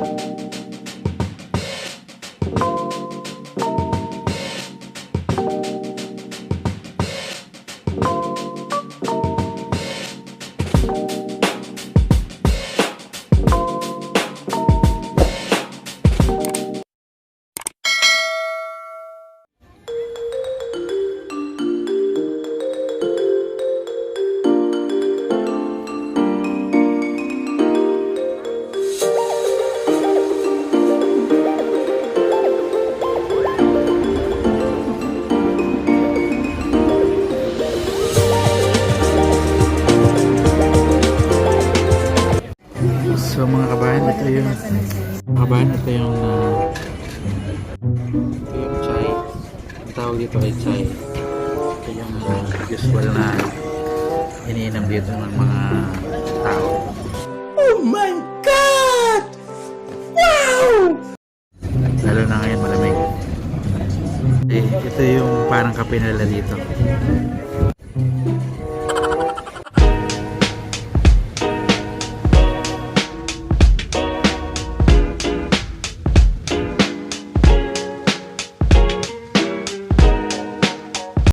Bye. So mga kabahan, ito yung mga kabahan, ito yung uh, ito yung chai. Ang tawag dito ay chai. Ito yung uh, usual na iniinom dito ng mga tao. Oh my God! Wow! Lalo na ngayon malamig. Eh, ito yung parang kape nila dito.